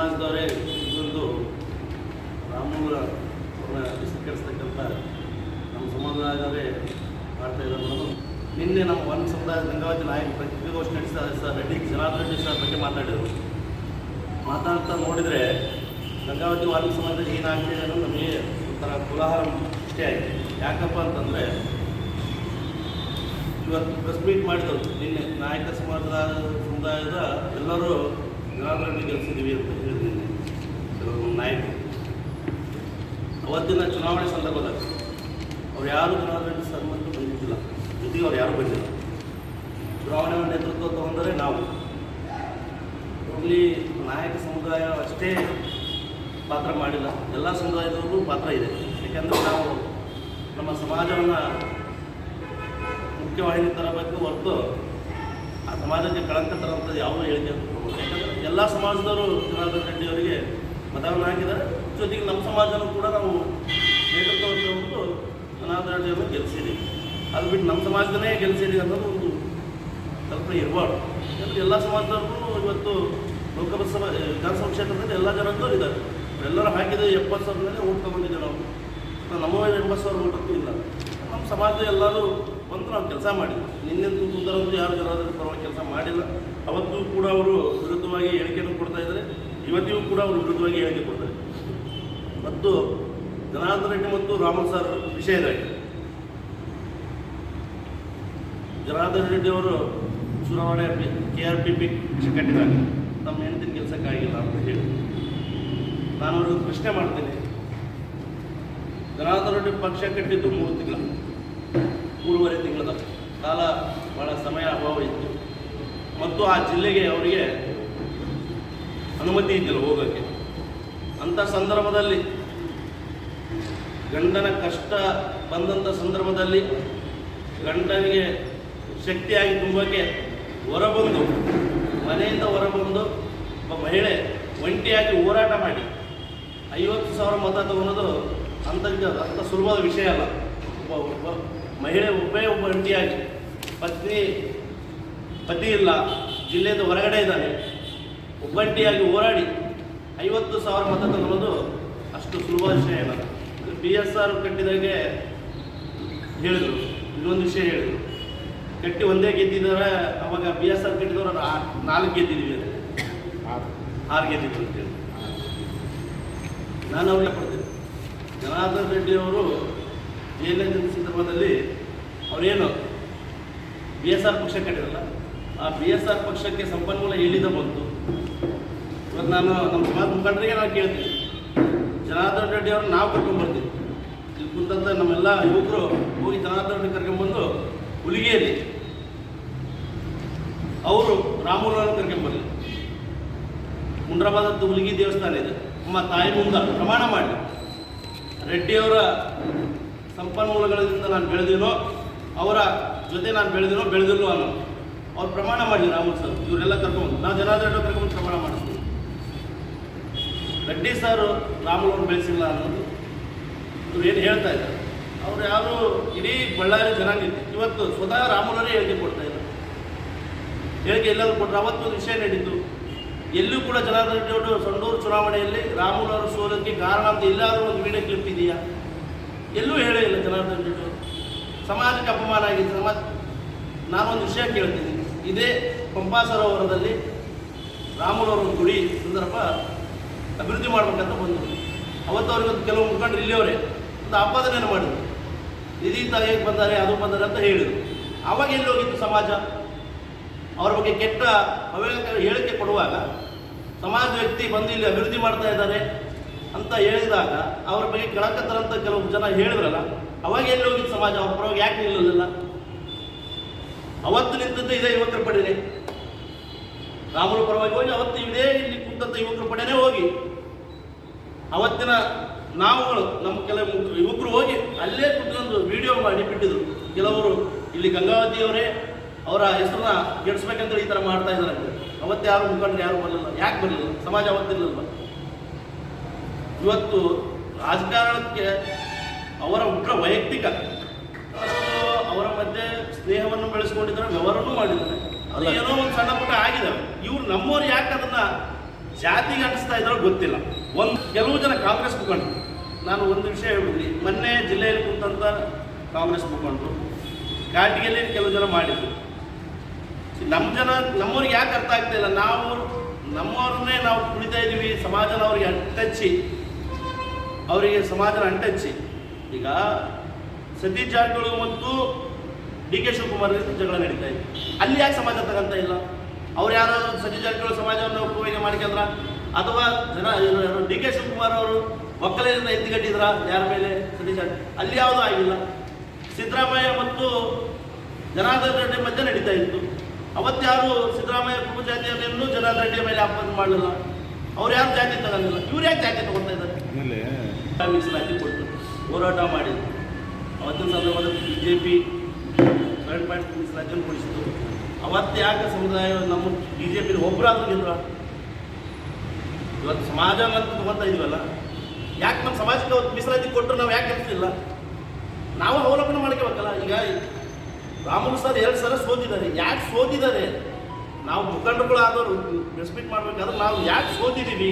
ಸಮಾಜದವರೇ ಇದೊಂದು ರಾಮೂಲ ಅವ್ರನ್ನ ನಮ್ಮ ಸಮಾಜದವರೇ ಮಾಡ್ತಾ ಅನ್ನೋದು. ನಿನ್ನೆ ನಮ್ಮ ಒಂದು ಸಮುದಾಯದ ಗಂಗಾವತಿ ನಾಯಕ ಪತ್ರಿಕಾಗೋಷ್ಠಿ ನಡೆಸಿದ ಸರ್ ರೆಡ್ಡಿ, ಜನಾರ್ದನ್ ರೆಡ್ಡಿ ಸರ್ ಬಗ್ಗೆ ಮಾತಾಡಿದರು. ಮಾತಾಡ್ತಾ ನೋಡಿದರೆ ಗಂಗಾವತಿ ವಾಲ್ಮೀಕಿ ಸಮಾಜದಲ್ಲಿ ಏನಾಗ್ತಿದೆ ಅನ್ನೋದು ನಮಗೆ ಒಂಥರ ಕುಲಾಹಾರ ಇಷ್ಟೇ ಆಯಿತು ಯಾಕಪ್ಪ ಅಂತಂದರೆ ಇವತ್ತು ಪ್ರೆಸ್ ಮೀಟ್ ಮಾಡಿದರು ನಿನ್ನೆ ನಾಯಕ ಸಮಾಜದ ಸಮುದಾಯದ ಎಲ್ಲರೂ ಜನಾರ್ದನ್ ಗೆಲ್ಲಿಸಿದ್ದೀವಿ ಅಂತ ಹೇಳಿದ್ದೀನಿ. ಕೆಲವು ನಾಯಕರು. ಅವತ್ತಿನ ಚುನಾವಣೆ ಸಂದರ್ಭದಲ್ಲಿ ಅವ್ರು ಯಾರು ಜನಾರ್ದನ್ ಸರ್ ಬಂದಿದ್ದಿಲ್ಲ. ಜೊತೆಗೆ ಅವ್ರು ಯಾರು ಬಂದಿಲ್ಲ. ಚುನಾವಣೆ ನೇತೃತ್ವ ತಗೊಂಡರೆ ನಾವು. ಇಲ್ಲಿ ನಾಯಕ ಸಮುದಾಯ ಅಷ್ಟೇ ಪಾತ್ರ ಮಾಡಿಲ್ಲ. ಎಲ್ಲ ಸಮುದಾಯದವ್ರಿಗೂ ಪಾತ್ರ ಇದೆ. ಯಾಕೆಂದರೆ ನಾವು ನಮ್ಮ ಸಮಾಜವನ್ನು ಮುಖ್ಯವಾಹಿನಿ ತರಬೇಕು ಹೊರತು ಆ ಸಮಾಜಕ್ಕೆ ಕಳಂಕ ತರುವಂಥದ್ದು ಯಾವುದೂ ಹೇಳಿಕೆ. ಯಾಕಂದರೆ ಎಲ್ಲ ಸಮಾಜದವರು ಜನಾರ್ದನ್ ರೆಡ್ಡಿ ಅವರಿಗೆ ಮತವನ್ನು ಹಾಕಿದ್ದಾರೆ ಜೊತೆಗೆ ನಮ್ಮ ಸಮಾಜನೂ ಕೂಡ ನಾವು ನೇತೃತ್ವವನ್ನು ಜನಾರ್ದನ್ ರೆಡ್ಡಿ ಅವರು ಗೆಲ್ಲಿಸಿದ್ದೀವಿ ಅದು ಬಿಟ್ಟು ನಮ್ಮ ಸಮಾಜದನ್ನೇ ಗೆಲ್ಲಿಸಿದ್ದೀವಿ ಅನ್ನೋದು ಒಂದು ಕಲ್ಪನೆ ಇರಬಾರ್ದು. ಯಾಕಂದರೆ ಎಲ್ಲ ಸಮಾಜದವ್ರಿಗೂ ಇವತ್ತು ಲೋಕಸಭಾ, ವಿಧಾನಸಭಾ ಕ್ಷೇತ್ರದಲ್ಲಿ ಎಲ್ಲ ಜನರು ಇದ್ದಾರೆ. ಎಲ್ಲರೂ ಹಾಕಿದ ಎಪ್ಪತ್ತು ಸಾವಿರ ಮೇಲೆ ಓಟ್ ತೊಗೊಂಡಿದ್ದೇವೆ ನಾವು. ನಮ್ಮ ಎಂಬತ್ತು ಸಾವಿರ ಓಟಕ್ಕೂ ಇಲ್ಲ ನಮ್ಮ ಸಮಾಜದ ಎಲ್ಲರೂ ಬಂದು ನಾವು ಕೆಲಸ ಮಾಡಿದ್ವಿ ನಿನ್ನೆಂತೂ ಸುಂದರಂತೂ ಯಾರು ಜನರ ಪರವಾಗಿ ಕೆಲಸ ಮಾಡಿಲ್ಲ. ಅವತ್ತು ಕೂಡ ಅವರು ವಿರುದ್ಧವಾಗಿ ಹೇಳಿಕೆಯನ್ನು ಕೊಡ್ತಾ ಇದ್ದಾರೆ. ಇವತ್ತಿಗೂ ಕೂಡ ಅವರು ವಿರುದ್ಧವಾಗಿ ಹೇಳಿಕೆ ಕೊಡ್ತಾರೆ. ಮತ್ತು ಜನಾರ್ದನ ರೆಡ್ಡಿ ಮತ್ತು ರಾಮನ್ ಸರ್ ವಿಷಯದಾಗಿ ಜನಾರ್ದನ ರೆಡ್ಡಿ ಅವರು ಚುನಾವಣೆ ಕೆ ಆರ್ ಪಿ ಪಿ ಪಕ್ಷ ಕಟ್ಟಿದಾಗ ನಮ್ಮ ಹೆಂಡತಿನ ಕೆಲಸಕ್ಕಾಗಿಲ್ಲ ಅಂತ ಹೇಳಿ. ನಾನು ಅವ್ರಿಗೆ ಪ್ರಶ್ನೆ ಮಾಡ್ತೇನೆ. ಜನಾರ್ದನ ರೆಡ್ಡಿ ಪಕ್ಷ ಕಟ್ಟಿದ್ದು ಮೂರು ತಿಂಗಳ. ಮೂರುವರೆ ತಿಂಗಳ ಕಾಲ ಭಾಳ ಸಮಯ ಅಭಾವ ಇತ್ತು. ಮತ್ತು ಆ ಜಿಲ್ಲೆಗೆ ಅವರಿಗೆ ಅನುಮತಿ ಇದ್ದಿಲ್ಲ ಹೋಗೋಕ್ಕೆ. ಅಂಥ ಸಂದರ್ಭದಲ್ಲಿ, ಗಂಡನ ಕಷ್ಟ ಬಂದಂಥ ಸಂದರ್ಭದಲ್ಲಿ ಗಂಡನಿಗೆ ಶಕ್ತಿಯಾಗಿ ತುಂಬಕ್ಕೆ ಹೊರಬಂದು, ಮನೆಯಿಂದ ಹೊರಬಂದು ಒಬ್ಬ ಮಹಿಳೆ ಒಂಟಿಯಾಗಿ ಹೋರಾಟ ಮಾಡಿ. ಐವತ್ತು ಸಾವಿರ ಮತ ತಗೊಳೋದು ಅಂತ ಅಂಥ ಸುಲಭದ ವಿಷಯ ಅಲ್ಲ. ಒಬ್ಬ ಒಬ್ಬ ಮಹಿಳೆ ಒಬ್ಬೇ ಒಬ್ಬ ಒಂಟಿಯಾಗಿ ಪತ್ನಿ, ಪತಿ ಇಲ್ಲ, ಜಿಲ್ಲೆಯಿಂದ ಹೊರಗಡೆ ಇದ್ದಾನೆ. ಒಬ್ಬಂಟಿಯಾಗಿ ಹೋರಾಡಿ ಐವತ್ತು ಸಾವಿರ ಮತ ತಗೊಳ್ಳೋದು ಅಷ್ಟು ಸುಲಭ ವಿಷಯ ಇಲ್ಲ ಬಿ ಎಸ್ ಆರ್ ಕಟ್ಟಿದಾಗೆ ಹೇಳಿದರು, ಇನ್ನೊಂದು ವಿಷಯ ಹೇಳಿದರು. ಕಟ್ಟಿ ಒಂದೇ ಗೆದ್ದಿದ್ದಾರೆ, ಅವಾಗ ಬಿ ಎಸ್ ಆರ್ ಕಟ್ಟಿದವರು ನಾಲ್ಕು ಗೆದ್ದಿದ್ದೀವಿ ಅಂತ. ಆರು ಗೆದ್ದಿದ್ರು ಅಂತೇಳಿ ನಾನು ಅವ್ರಿಗೆ ಕೊಡ್ತೀನಿ. ಜನಾರ್ದನ್ ರೆಡ್ಡಿ ಅವರು ಜೈಲಿನ ಸಂದರ್ಭದಲ್ಲಿ ಅವರೇನು ಬಿ ಎಸ್ ಆರ್ ಪಕ್ಷ ಕಟ್ಟಿರಲ್ಲ ಆ ಬಿ ಎಸ್ ಆರ್ ಪಕ್ಷಕ್ಕೆ ಸಂಪನ್ಮೂಲ ಎಲ್ಲಿಂದ ಬಂತು? ಇವತ್ತು ನಾನು ನಮ್ಮ ಸಮಾಜ ಮುಖಂಡರಿಗೆ ನಾವು ಕೇಳ್ತೀನಿ. ಜನಾರ್ದನ್ ರೆಡ್ಡಿ ಅವ್ರನ್ನ ನಾವು ಕರ್ಕೊಂಡ್ಬರ್ತೀವಿ ಇಲ್ಲಿ ಕುಂತಂತ ನಮ್ಮೆಲ್ಲ ಯುವಕರು ಹೋಗಿ ಜನಾರ್ದನ್ ರೆಡ್ಡಿ ಕರ್ಕೊಂಡ್ಬಂದು ಹುಲಿಗೇರಿ ಅವರು ರಾಮೂಲವನ್ನು ಕರ್ಕೊಂಡ್ಬರಲಿ ಮುಂಡ್ರಾಬಾದದ್ದು ಹುಲಿಗಿ ದೇವಸ್ಥಾನ ಇದೆ. ನಮ್ಮ ತಾಯಿ ಮುಂದ ಪ್ರಮಾಣ ಮಾಡಿ ರೆಡ್ಡಿಯವರ ಸಂಪನ್ಮೂಲಗಳಿಂದ ನಾನು ಬೆಳೆದಿರೋ, ಅವರ ಜೊತೆ ನಾನು ಬೆಳೆದಿರೋ ಬೆಳೆದಿಲ್ಲೋ ಅನ್ನೋ, ಅವ್ರು ಪ್ರಮಾಣ ಮಾಡಿ ರಾಮನ್ ಸರ್, ಇವರೆಲ್ಲ ಕರ್ಕೊಂಡು ನಾವು ಜನಾರ್ದನ್ ಕರ್ಕೊಂಡು ಪ್ರಮಾಣ ಮಾಡಿಸ್ತೀವಿ ರೆಡ್ಡಿ ಸರ್ ರಾಮುಲ್ ಅವ್ರು ಬೆಳೆಸಿಲ್ಲ ಅನ್ನೋದು ಇವ್ರು ಏನು ಹೇಳ್ತಾ ಇದ್ದಾರೆ? ಅವ್ರು ಯಾರು ಇಡೀ ಬಳ್ಳಾರಿ ಜನಾಂಗ ಇವತ್ತು ಸ್ವತಃ ರಾಮುಲರೇ ಹೇಳಿಕೆ ಕೊಡ್ತಾ ಇದ್ದಾರೆ. ಹೇಳಿಕೆ ಎಲ್ಲರೂ ಕೊಟ್ಟರು ಅವತ್ತು ವಿಷಯ ನಡೀತು. ಎಲ್ಲೂ ಕೂಡ ಜನಾರ್ದನ್ ರೆಡ್ಡಿ ಅವರು ಸಂಡೂರು ಚುನಾವಣೆಯಲ್ಲಿ ರಾಮುಲು ಅವರ ಸೋಲಕ್ಕೆ ಕಾರಣ ಅಂತ ಎಲ್ಲಾದರೂ ಒಂದು ವಿಡಿಯೋ ಕ್ಲಿಪ್ ಇದೆಯಾ? ಎಲ್ಲೂ ಹೇಳೇ ಇಲ್ಲ ಜನಾರ್ದನ್ ರೆಡ್ಡಿ ಅವರು. ಸಮಾಜಕ್ಕೆ ಅಪಮಾನ ಆಗಿದೆ ಸಮಾಜ ನಾನೊಂದು ವಿಷಯ ಕೇಳ್ತೀನಿ. ಇದೇ ಪಂಪಾ ಸರೋವರದಲ್ಲಿ ರಾಮುಲವರು ಗುಡಿ ಸಂದರ್ಭ ಅಭಿವೃದ್ಧಿ ಮಾಡಬೇಕಂತ ಬಂದರು. ಅವತ್ತು ಅವ್ರಿಗೆ ಕೆಲವು ಮುಖಂಡರು ಇಲ್ಲಿಯವರೇ ಒಂದು ಆಪಾದನೆಯನ್ನು ಮಾಡಿದರು. ನಿಧಿ ಹೇಗೆ ಬಂದಾರೆ, ಅದು ಬಂದಾರೆ ಅಂತ ಹೇಳಿದರು. ಅವಾಗ ಎಲ್ಲಿ ಹೋಗಿತ್ತು ಸಮಾಜ? ಅವ್ರ ಬಗ್ಗೆ ಕೆಟ್ಟ ಅವೇಳಕ ಹೇಳಿಕೆ ಕೊಡುವಾಗ ಸಮಾಜ ವ್ಯಕ್ತಿ ಬಂದು ಇಲ್ಲಿ ಅಭಿವೃದ್ಧಿ ಮಾಡ್ತಾ ಇದ್ದಾರೆ. ಅಂತ ಹೇಳಿದಾಗ ಅವ್ರ ಬಗ್ಗೆ ಕೆಳಕತ್ತರಂತ ಕೆಲವು ಜನ ಹೇಳಿದ್ರಲ್ಲ, ಅವಾಗ ಎಲ್ಲಿ ಹೋಗಿದ್ದು ಸಮಾಜ? ಅವ್ರ ಪರವಾಗಿ ಯಾಕೆ ನಿಲ್ಲಲಿಲ್ಲ ಅವತ್ತು ನಿಂತದ್ದು ಇದೇ ಯುವಕರ ಪಡೆನೆ. ರಾಮರ ಪರವಾಗಿ ಹೋಗಿ ಅವತ್ತು ಇದೇ ಇಲ್ಲಿ ಕುಂತಂತ ಯುವಕರ ಪಡೆನೇ ಹೋಗಿ. ಅವತ್ತಿನ ನಾವುಗಳು, ನಮ್ಮ ಕೆಲವು ಯುವಕರು ಹೋಗಿ ಅಲ್ಲೇ ಕುತ್ಕೊಂಡು ವಿಡಿಯೋ ಮಾಡಿ ಬಿಟ್ಟಿದ್ರು. ಕೆಲವರು ಇಲ್ಲಿ ಗಂಗಾವತಿಯವರೇ, ಅವರ ಹೆಸರನ್ನ ಗೆಡ್ಸ್ಬೇಕಂತ ಈ ಥರ ಮಾಡ್ತಾ ಇದ್ದಾರೆ ಅವತ್ತು ಯಾರು ಮುಖಂಡರು ಯಾರು ಬರಲಿಲ್ಲ ಯಾಕೆ ಬರಲಿಲ್ಲ ಸಮಾಜ ಅವತ್ತಿರಲಿಲ್ಲ ಇವತ್ತು ರಾಜಕಾರಣಕ್ಕೆ ಅವರ ಉಗ್ರ ವೈಯಕ್ತಿಕ ಅವರ ಮಧ್ಯೆ ಸ್ನೇಹವನ್ನು ಬೆಳೆಸ್ಕೊಂಡಿದ್ದಾರೆ ವ್ಯವಹಾರನೂ ಮಾಡಿದ್ದಾರೆ. ಅದು ಏನೋ ಒಂದು ಸಣ್ಣ ಪುಟ್ಟ ಆಗಿದ್ದಾವೆ ಇವ್ರು ನಮ್ಮವ್ರು ಯಾಕೆ ಅದನ್ನ ಜಾತಿಗೆ ಅಂಟಿಸ್ತಾ ಇದ್ದಾರೋ ಗೊತ್ತಿಲ್ಲ. ಒಂದು ಕೆಲವು ಜನ ಕಾಂಗ್ರೆಸ್ ಮುಖಂಡರು. ನಾನು ಒಂದು ವಿಷಯ ಹೇಳಿದ್ವಿ ಮೊನ್ನೆ ಜಿಲ್ಲೆಯಲ್ಲಿ ಕುಂತಂತ ಕಾಂಗ್ರೆಸ್ ಮುಖಂಡರು ಘಾಟಿಯಲ್ಲಿ ಕೆಲವು ಜನ ಮಾಡಿದ್ರು. ನಮ್ಮ ಜನ ನಮ್ಮವ್ರಿಗೆ ಯಾಕೆ ಅರ್ಥ ಆಗ್ತಾ ಇಲ್ಲ? ನಾವು ನಮ್ಮವ್ರನ್ನೇ ನಾವು ಕುಳಿತಾ ಇದ್ದೀವಿ ಸಮಾಜನ ಅವ್ರಿಗೆ ಅಂಟಚ್ಚಿ ಅವರಿಗೆ ಸಮಾಜನ ಅಂಟಚ್ಚಿ. ಈಗ ಸತೀಶ್ ಜಾರಕಿಹೊಳಿ ಮತ್ತು ಡಿ ಕೆ ಶಿವಕುಮಾರ್ ಜಗಳ ನಡೀತಾ ಇದೆ. ಅಲ್ಲಿ ಯಾಕೆ ಸಮಾಜ ತಗಂತ ಇಲ್ಲ? ಅವ್ರು ಯಾರು ಸತೀಶ್ ಜಾರಕಿಹೊಳಿ ಸಮಾಜವನ್ನು ಉಪಯೋಗ ಮಾಡ್ಕೊಂಡ್ರ? ಅಥವಾ ಜನ ಡಿ ಕೆ ಶಿವಕುಮಾರ್ ಅವರು ಒಕ್ಕಲಿನಿಂದ ಎತ್ತಿಗಟ್ಟಿದ್ರ? ಯಾರ ಮೇಲೆ? ಸತೀಶ್ ಜಾರಕಿಹೊಳಿ. ಅಲ್ಲಿ ಯಾವುದೂ ಆಗಿಲ್ಲ. ಸಿದ್ದರಾಮಯ್ಯ ಮತ್ತು ಜನಾರ್ದನ್ ರೆಡ್ಡಿ ಮಧ್ಯೆ ನಡೀತಾ ಇತ್ತು. ಅವತ್ತಾರು ಸಿದ್ದರಾಮಯ್ಯ ಕುಟುಂಬ ಜಾತಿಯನ್ನು ಜನಾರ್ದನ್ ರೆಡ್ಡಿ ಮೇಲೆ ಆಪಾದನೆ ಮಾಡಲಿಲ್ಲ. ಅವ್ರು ಯಾರು ಜಾತಿ ತಗೊಂಡಿಲ್ಲ? ಇವ್ರು ಯಾಕೆ ಜಾತಿ ತಗೊಳ್ತಾ ಇದ್ದಾರೆ? ಮೀಸಲಾತಿ ಕೊಟ್ಟು ಹೋರಾಟ ಮಾಡಿದ್ರು. ಅವತ್ತಿನ ಸಂದರ್ಭದಲ್ಲಿ ಬಿ ಜೆ ಪಿ ಎರಡು ಪಾಯಿಂಟ್ ಮೀಸಲಾತಿಯನ್ನು ಕೊಡಿಸಿತು ಅವತ್ತು ಯಾಕೆ ಸಮುದಾಯ ನಮ್ಮ ಬಿ ಜೆ ಪಿ ಒಬ್ಬರಾದ್ರೂ ಇಲ್ಲ ಇವತ್ತು ಸಮಾಜ ಅಂತ ತಗೊಳ್ತಾ ಇದೀವಲ್ಲ? ಯಾಕೆ ನಮ್ಮ ಸಮಾಜಕ್ಕೆ ಅವತ್ತು ಮೀಸಲಾತಿ ಕೊಟ್ಟರು ನಾವು ಯಾಕೆ ಕೆಲಸಲಿಲ್ಲ ನಾವು ಅವಲೋಕನ ಮಾಡ್ಕೋಬೇಕಲ್ಲ ಈಗ ರಾಮನು ಸರ್ ಎರಡು ಸಲ ಸೋತಿದ್ದಾರೆ. ಯಾಕೆ ಸೋತಿದ್ದಾರೆ? ನಾವು ಮುಖಂಡಗಳಾದವರು ರೆಸ್ಪೆಕ್ಟ್ ಮಾಡ್ಬೇಕಾದ್ರೆ ನಾವು ಯಾಕೆ ಸೋತಿದ್ದೀವಿ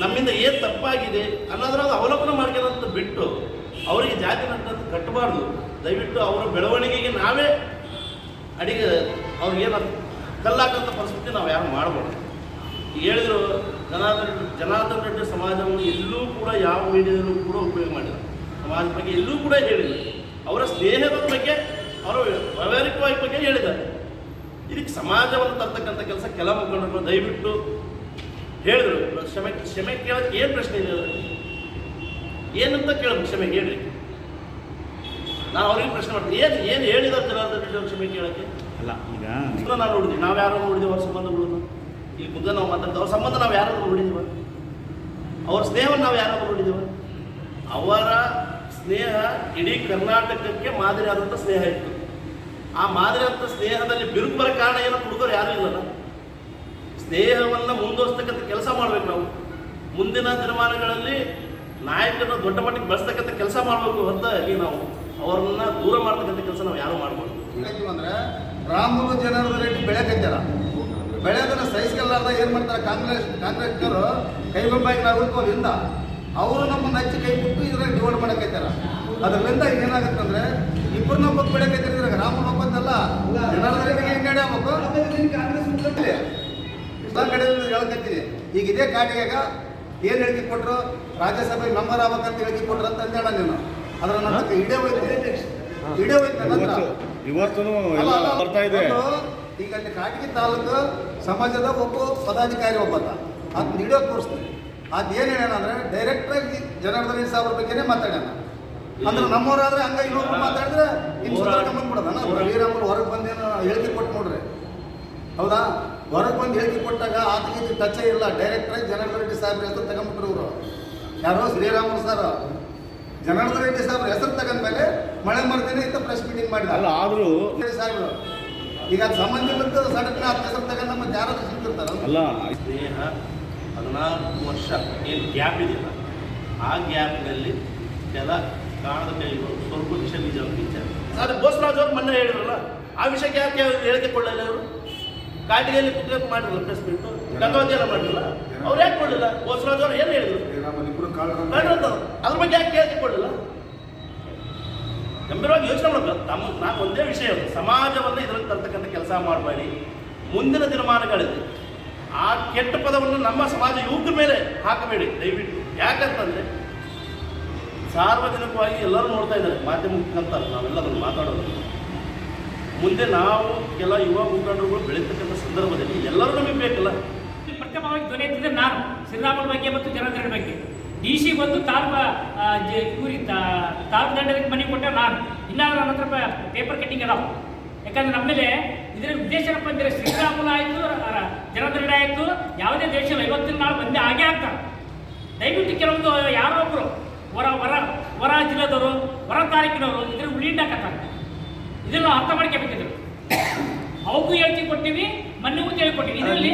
ನಮ್ಮಿಂದ ಏನು ತಪ್ಪಾಗಿದೆ ಅನ್ನೋದ್ರ ಅವಲೋಕನ ಮಾಡ್ಕೊಳ್ಳೋಂಥ ಬಿಟ್ಟು ಅವರಿಗೆ ಜಾತಿ ನಂಟನ್ನು ಕಟ್ಟಬಾರ್ದು. ದಯವಿಟ್ಟು ಅವರ ಬೆಳವಣಿಗೆಗೆ ನಾವೇ ಅಡಿಗೆ ಅವ್ರಿಗೇನು ಕಲ್ಲಾಕಂಥ ಪರಿಸ್ಥಿತಿ ನಾವು ಯಾರು ಮಾಡಬಾರ್ದು ಹೇಳಿದ್ರು ಜನಾರ್ದನ್ ಜನಾರ್ದನ್ ರೆಡ್ಡಿ ಸಮಾಜವನ್ನು ಎಲ್ಲೂ ಕೂಡ ಯಾವ ಮೀಡಿಯಾದಲ್ಲೂ ಕೂಡ ಉಪಯೋಗ ಮಾಡಿಲ್ಲ. ಸಮಾಜದ ಬಗ್ಗೆ ಎಲ್ಲೂ ಕೂಡ ಹೇಳಿಲ್ಲ. ಅವರ ಸ್ನೇಹದ ಬಗ್ಗೆ, ಅವರ ವ್ಯವಹಾರಿಕವಾಗಿ ಬಗ್ಗೆ ಹೇಳಿದ್ದಾರೆ. ಇದಕ್ಕೆ ಸಮಾಜವನ್ನು ತರ್ತಕ್ಕಂಥ ಕೆಲಸ ಕೆಲ ಮುಖಂಡರು ದಯವಿಟ್ಟು ಹೇಳಿದ್ರು. ಕ್ಷಮೆ ಕ್ಷಮೆ ಕೇಳೋಕ್ಕೆ ಏನು ಪ್ರಶ್ನೆ ಇದೆ? ಏನಂತ ಕೇಳಬೇಕು ಕ್ಷಮೆ ಹೇಳ್ರಿ ನಾನು ಅವ್ರಿಗೆ ಪ್ರಶ್ನೆ ಮಾಡ್ತೀನಿ ಏನು ಏನು ಹೇಳಿದಾರೆ ಜನಾರ್ದನ್ ಕ್ಷಮೆ ಕೇಳೋಕ್ಕೆ? ಅಲ್ಲ ಈಗ ನಾವು ನೋಡಿದ್ವಿ ನಾವು ಯಾರು ನೋಡಿದ್ವಿ ಅವ್ರ ಸಂಬಂಧಗಳನ್ನು ಇಲ್ಲಿ ಮುಂದೆ ನಾವು ಮಾತಾಡ್ತೀವಿ. ಅವ್ರ ಸಂಬಂಧ ನಾವು ಯಾರಾದರೂ ನೋಡಿದೀವ? ಅವ್ರ ಸ್ನೇಹವನ್ನು ನಾವು ಯಾರಾದ್ರೂ ನೋಡಿದೀವ? ಅವರ ಸ್ನೇಹ ಇಡೀ ಕರ್ನಾಟಕಕ್ಕೆ ಮಾದರಿ ಆದಂಥ ಸ್ನೇಹ ಇತ್ತು. ಆ ಮಾದರಿ ಅಂತ ಸ್ನೇಹದಲ್ಲಿ ಬಿರುಕು ಬರೋ ಕಾರಣ ಏನೋ ಹುಡುಗರು ಯಾರು ಇಲ್ಲಲ್ಲ. ಸ್ನೇಹವನ್ನು ಮುಂದುವರಿಸ್ತಕ್ಕಂಥ ಕೆಲಸ ಮಾಡ್ಬೇಕು ನಾವು. ಮುಂದಿನ ದಿನಮಾನಗಳಲ್ಲಿ ನಾಯಕರನ್ನ ದೊಡ್ಡ ಮಟ್ಟಿಗೆ ಬಳಸ್ತಕ್ಕಂಥ ಕೆಲಸ ಮಾಡಬೇಕು ಹೊರತಾಗಿ ನಾವು ಅವ್ರನ್ನ ದೂರ ಮಾಡ್ತಕ್ಕಂಥ ಕೆಲಸ ನಾವು ಯಾರು ಏನಾಯ್ತು ಅಂದ್ರೆ ರಾಮುಲು ಜನರ ರೇಟ್ ಬೆಳೆಕತ್ತಾರ ಬೆಳೆದನ್ನ ಸಹಿಸ್ಕೊಳ್ಳಾರ್ದ ಏನ್ ಮಾಡ್ತಾರೆ? ಕಾಂಗ್ರೆಸ್, ಕಾಂಗ್ರೆಸ್ನವರು ಕೈ ಬೊಂಬಾಯಿ ನಾಗರಿಕರಿಂದ ಅವರು ನಮ್ಮ ಹಚ್ಚಿ ಕೈ ಬಿಟ್ಟು ಇದ್ರಲ್ಲಿ ಡಿವೈಡ್ ಮಾಡಕತ್ತಾರ ಅದರಿಂದ ಏನಾಗುತ್ತೆ ಅಂದ್ರೆ ಇಬ್ಬರನ್ನ ಬೆಳೆಕತ್ತಾರ ಇದ್ರಾಗ ರಾಮುಲು ಆಗ್ಬೇಕು ಎಲ್ಲ ಕಡೆ ಹೇಳ್ಕತ್ತೀನಿ ಈಗ ಇದೇ ಕಾಟಿಗಾಗ ಏನ್ ಹೇಳಿಕೆ ಕೊಟ್ರು? ರಾಜ್ಯಸಭೆ ಮೆಂಬರ್ ಆಗ್ಬೇಕಂತ ಹೇಳಿಕೆ ಕೊಟ್ರು ಅಂತ ಅಂದೇಳ ನೀನು. ಅದ್ರ ನನ್ನ ಹತ್ರ ಇಡೇ ಹೋಯ್ತು. ಇಡೇ ಹೋಯ್ತು ಇವತ್ತು ಬರ್ತಾ ಇದೆ. ಈಗ ಅಲ್ಲಿ ಕಾಟಗಿ ತಾಲೂಕು ಸಮಾಜದ ಒಬ್ಬ ಪದಾಧಿಕಾರಿ ಒಬ್ಬತ್ತ ಅದ್. ನೀಡೋ ತೋರಿಸ್ತೀನಿ. ಅದ್ ಏನ್ ಹೇಳೋಣ ಅಂದ್ರೆ ಡೈರೆಕ್ಟ್ ಆಗಿ ಜನಾರ್ದನ್ ಸಾವಿರ ಬಗ್ಗೆನೇ ಮಾತಾಡ್ಯಾನ ಅಂದ್ರೆ ನಮ್ಮವರಾದ್ರೆ ಹಂಗ ಇನ್ನೊಬ್ರು ಮಾತಾಡಿದ್ರೆ ಇನ್ನು ಹೋರಾಟ. ಶ್ರೀರಾಮುಲು ಹೊರಗೆ ಬಂದೇನೋ ಹೇಳಿಕೆ ಕೊಟ್ಟು ನೋಡ್ರಿ. ಹೌದಾ? ಹೊರಗೆ ಬಂದು ಹೇಳ್ತಿ ಕೊಟ್ಟಾಗ ಆತಗೆ ಟಚ್ ಇಲ್ಲ. ಡೈರೆಕ್ಟರ್ ಆಗಿ ಜನಾರ್ದನ ರೆಡ್ಡಿ ಸಾಹೇಬ್ರ ಹೆಸರು ತಗೊಂಡ್ಬಿಟ್ರು ಅವರು ಯಾರೋ? ಶ್ರೀರಾಮುಲು ಸರ್. ಜನಾರ್ದನ್ ರೆಡ್ಡಿ ಸಾಹೇಬ್ರ ಹೆಸರು ತಗೊಂಡ್ಮೇಲೆ ಮಳೆ ಮರ್ದಿನ ಇಂಥ ಪ್ರೆಸ್ ಮೀಟಿಂಗ್ ಮಾಡಿದ. ಅಲ್ಲ ಆದ್ರೂ ಸಾಹೇಬ್ರು. ಈಗ ಅದು ಸಂಬಂಧ ಇಲ್ಲದ ಸಡನ್ ಹತ್ತು ಹೆಸರು ತಗೊಂಡು ನಮ್ಮ ಯಾರು ಸಿಗ್ತಿರ್ತಾರ ಅಲ್ಲ ಸ್ನೇಹ ಹದಿನಾಲ್ಕು ವರ್ಷ ಏನು ಗ್ಯಾಪ್ ಇದೆಯಲ್ಲ? ಆ ಗ್ಯಾಪ್ನಲ್ಲಿ ಕೆಲ ಕಾಣದ ಕೈಗಳು ಸ್ವಲ್ಪ ವಿಷಯ ನಿಜ ವಿಚಾರ. ಆದರೆ ಅವ್ರು ಮೊನ್ನೆ ಹೇಳಿದ್ರಲ್ಲ, ಆ ವಿಷಯಕ್ಕೆ ಯಾಕೆ ಹೇಳಿಕೆ ಕೊಡಲಿಲ್ಲ ಅವರು? ಕಾಟಿಗೆಯಲ್ಲಿ ಕುತ್ಕೊಂಡು ಮಾಡಿ ಪ್ರೆಸ್ ಮೀಟ್ ಗಂಗಾವತಿ ಎಲ್ಲ ಮಾಡಿರಲ್ಲ ಅವ್ರು ಯಾಕೆ ಕೊಡಲಿಲ್ಲ? ಬೋಸರಾಜ್ ಅವ್ರು ಏನು ಹೇಳಿದ್ರು? ಅದ್ರ ಬಗ್ಗೆ ಯಾಕೆ ಹೇಳಿಕೆ ಕೊಡಲಿಲ್ಲ? ಗಂಭೀರವಾಗಿ ಯೋಚನೆ ಮಾಡಬೇಕು. ತಮ್ಮ, ನಾನು ಒಂದೇ ವಿಷಯ ಸಮಾಜವನ್ನು ಇದರಲ್ಲಿ ತರ್ತಕ್ಕಂಥ ಕೆಲಸ ಮಾಡಬೇಡಿ. ಮುಂದಿನ ದಿನಮಾನಗಳಲ್ಲಿ ಆ ಕೆಟ್ಟ ಪದವನ್ನು ನಮ್ಮ ಸಮಾಜ ಯುವಕರ ಮೇಲೆ ಹಾಕಬೇಡಿ. ದಯವಿಟ್ಟು. ಯಾಕಂತಂದ್ರೆ ಸಾರ್ವಜನಿಕವಾಗಿ ಎಲ್ಲರೂ ನೋಡ್ತಾ ಇದ್ದಾರೆ. ಮಾಧ್ಯಮ ಮುಖಾಂತರ ನಾವೆಲ್ಲದನ್ನು ಮಾತಾಡೋದು. ಮುಂದೆ ನಾವು ಕೆಲ ಯುವ ಮುಖಂಡರುಗಳು ಬೆಳೀತಕ್ಕಂಥ ಸಂದರ್ಭದಲ್ಲಿ ಎಲ್ಲರೂ ನಮಗೆ ಬೇಕಲ್ಲ. ಪ್ರಥಮವಾಗಿ ಧ್ವನಿ ನಾನು ಶ್ರೀರಾಮುಲ ಬಗ್ಗೆ ಮತ್ತು ಜನಾರ್ದನ ಬಗ್ಗೆ. ಡಿ ಸಿ ಬಂದು ತಾಲೂಕು ಇವ್ರಿಗೆ ತಾಲೂಕು ದಂಡದಕ್ಕೆ ಮನೆ ಕೊಟ್ಟ ನಾನು. ಇನ್ನಾದ್ರೂ ನನ್ನ ಹತ್ರ ಪೇಪರ್ ಕಟ್ಟಿಂಗ್ ಅದಾವ. ಯಾಕಂದ್ರೆ ನಮ್ಮಲ್ಲಿ ಇದರ ಉದ್ದೇಶ ಏನಪ್ಪ ಅಂದರೆ ಶ್ರೀರಾಮುಲು ಆಯಿತು ಜನಾರ್ದನ ಆಯಿತು, ಯಾವುದೇ ದೇಶದಲ್ಲಿ ಐವತ್ತಿನ ನಾಳೆ ಬಂದೇ ಆಗೇ ಆಗ್ತಾರೆ ದಯವಿಟ್ಟು ಕೆಲವೊಂದು, ಯಾರೋ ಒಬ್ರು ಹೊರ ಹೊರ ಹೊರ ಜಿಲ್ಲೆದವರು ಹೊರ ತಾಲೂಕಿನವರು ಇದ್ರ ಉಳಿದಾಕತ್ತಾರೆ ಇದೆಲ್ಲ ಅರ್ಥ ಮಾಡ್ಕೋಬೇಕಿದ್ರು. ಅವಕ್ಕೂ ಹೇಳ್ತಿ ಕೊಟ್ಟಿವಿ ಹೇಳಿ ಕೊಟ್ಟಿವಿ. ಇದರಲ್ಲಿ